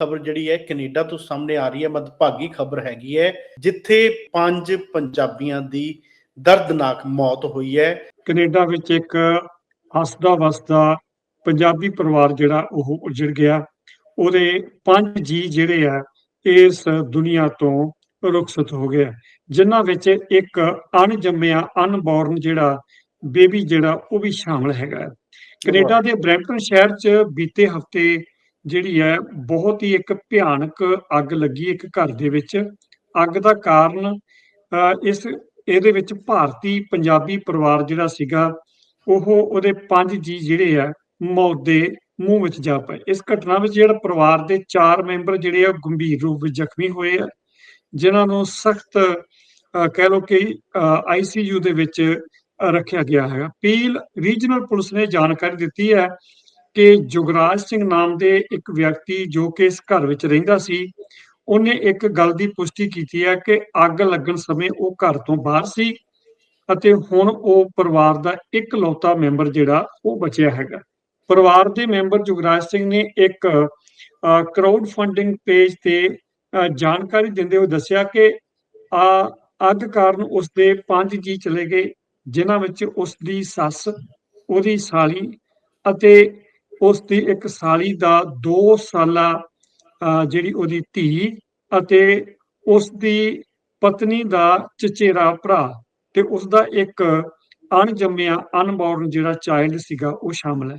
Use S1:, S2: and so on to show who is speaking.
S1: ਖਬਰ ਜਿਹੜੀ ਹੈ ਕੈਨੇਡਾ ਤੋਂ ਸਾਹਮਣੇ ਆ ਰਹੀ ਹੈ, ਮਦਭਾਗੀ ਖਬਰ ਹੈਗੀ ਹੈ, ਜਿੱਥੇ ਪੰਜ ਪੰਜਾਬੀਆਂ ਦੀ ਦਰਦਨਾਕ ਮੌਤ ਹੋਈ ਹੈ।
S2: ਕੈਨੇਡਾ ਵਿੱਚ ਇੱਕ ਹੱਸਦਾ ਵਸਦਾ ਪੰਜਾਬੀ ਪਰਿਵਾਰ ਜਿਹੜਾ ਉਹ ਉਜੜ ਗਿਆ। ਉਹਦੇ ਪੰਜ ਜੀ ਜਿਹੜੇ ਆ, ਇਸ ਦੁਨੀਆ ਤੋਂ ਰੁਖਸਤ ਹੋ ਗਿਆ ਜਿਨ੍ਹਾਂ ਵਿੱਚ ਇੱਕ ਅਣਜੰਮਿਆ ਅਨਬੋਰਨ ਜਿਹੜਾ ਬੇਬੀ ਜਿਹੜਾ ਉਹ ਵੀ ਸ਼ਾਮਲ ਹੈਗਾ ਹੈ। ਕੈਨੇਡਾ ਦੇ ਬਰੈਂਪਟਨ ਸ਼ਹਿਰ 'ਚ ਬੀਤੇ ਹਫ਼ਤੇ ਜਿਹੜੀ ਹੈ ਬਹੁਤ ਹੀ ਇੱਕ ਭਿਆਨਕ ਅੱਗ ਲੱਗੀ ਇੱਕ ਘਰ ਦੇ ਵਿੱਚ। ਅੱਗ ਦਾ ਕਾਰਨ ਅ, ਇਸ ਇਹਦੇ ਵਿੱਚ ਭਾਰਤੀ ਪੰਜਾਬੀ ਪਰਿਵਾਰ ਜਿਹੜਾ ਸੀਗਾ ਉਹ ਉਹਦੇ ਪੰਜ ਜੀ ਜਿਹੜੇ ਆ ਮੌਤ ਦੇ ਮੂੰਹ ਵਿੱਚ ਜਾ ਪਏ। ਇਸ ਘਟਨਾ ਵਿੱਚ ਜਿਹੜਾ ਪਰਿਵਾਰ ਦੇ ਚਾਰ ਮੈਂਬਰ ਜਿਹੜੇ ਆ ਉਹ ਗੰਭੀਰ ਰੂਪ ਵਿੱਚ ਜ਼ਖਮੀ ਹੋਏ ਆ ਜਿਨ੍ਹਾਂ ਨੂੰ ਸਖਤ ਕਹਿ ਲਓ ਕਿ ਆਈਸੀਯੂ ਦੇ ਵਿੱਚ ਰੱਖਿਆ ਗਿਆ ਹੈਗਾ। ਪੀਲ ਰੀਜਨਲ ਪੁਲਿਸ ਨੇ ਜਾਣਕਾਰੀ ਦਿੱਤੀ ਹੈ ਕਿ ਜੁਗਰਾਜ ਸਿੰਘ ਨਾਮ ਦੇ ਇੱਕ ਵਿਅਕਤੀ ਜੋ ਕਿ ਇਸ ਘਰ ਵਿੱਚ ਰਹਿੰਦਾ ਸੀ, ਉਹਨੇ ਇੱਕ ਗੱਲ ਦੀ ਪੁਸ਼ਟੀ ਕੀਤੀ ਹੈ ਕਿ ਅੱਗ ਲੱਗਣ ਸਮੇਂ ਉਹ ਘਰ ਤੋਂ ਬਾਹਰ ਸੀ ਅਤੇ ਹੁਣ ਉਹ ਪਰਿਵਾਰ ਦਾ ਇਕਲੌਤਾ ਮੈਂਬਰ ਜਿਹੜਾ ਉਹ ਬਚਿਆ ਹੈਗਾ। ਪਰਿਵਾਰ ਦੇ ਮੈਂਬਰ ਜੁਗਰਾਜ ਸਿੰਘ ਨੇ ਇੱਕ ਕਰਾਊਡ ਫੰਡਿੰਗ ਪੇਜ ਤੇ ਜਾਣਕਾਰੀ ਦਿੰਦੇ ਹੋਏ ਦੱਸਿਆ ਕਿ ਆ ਅੱਗ ਕਾਰਨ ਉਸ ਦੇ ਪੰਜ ਜੀ ਚਲੇ ਗਏ, ਜਿਨ੍ਹਾਂ ਵਿੱਚ ਉਸ ਦੀ ਸੱਸ, ਉਹਦੀ ਸਾਲੀ ਅਤੇ ਉਸ ਦੀ ਇੱਕ ਸਾਲੀ ਦਾ 2 ਸਾਲਾ ਅ, ਜਿਹੜੀ ਉਹਦੀ ਧੀ ਅਤੇ ਉਸ ਦੀ ਪਤਨੀ ਦਾ ਚਚੇਰਾ ਭਰਾ ਤੇ ਉਸ ਦਾ ਇੱਕ ਅਣਜੰਮਿਆ ਅਨਬੋਰਨ ਜਿਹੜਾ ਚਾਈਲਡ ਸੀਗਾ ਉਹ ਸ਼ਾਮਲ ਹੈ।